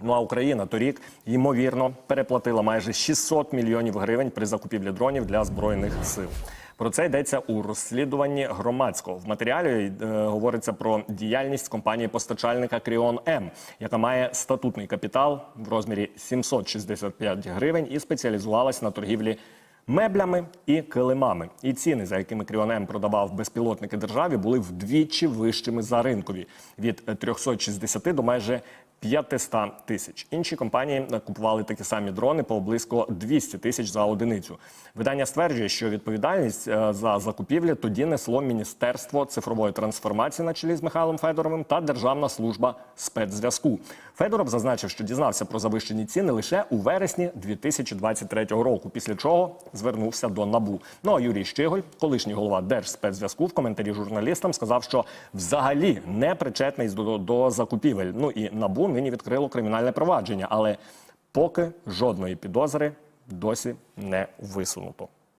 Ну а Україна торік ймовірно переплатила майже 600 мільйонів гривень при закупівлі дронів для збройних сил. Про це йдеться у розслідуванні громадського. В матеріалі е, говориться про діяльність компанії постачальника Кріон М, яка має статутний капітал в розмірі 765 гривень і спеціалізувалась на торгівлі меблями і килимами. І ціни, за якими Кріон М продавав безпілотники державі, були вдвічі вищими за ринкові від е, 360 до майже 500 тисяч. Інші компанії купували такі самі дрони по близько 200 тисяч за одиницю. Видання стверджує, що відповідальність е, за закупівлі тоді несло Міністерство цифрової трансформації на чолі з Михайлом Федоровим та Державна служба спецзв'язку. Федоров зазначив, що дізнався про завищені ціни лише у вересні 2023 року, після чого звернувся до НАБУ. Ну а Юрій Щиголь, колишній голова Держспецзв'язку, в коментарі журналістам сказав, що взагалі не причетний до, до закупівель. Ну і НАБУ нині відкрило кримінальне провадження, але поки жодної підозри досі не висунуто.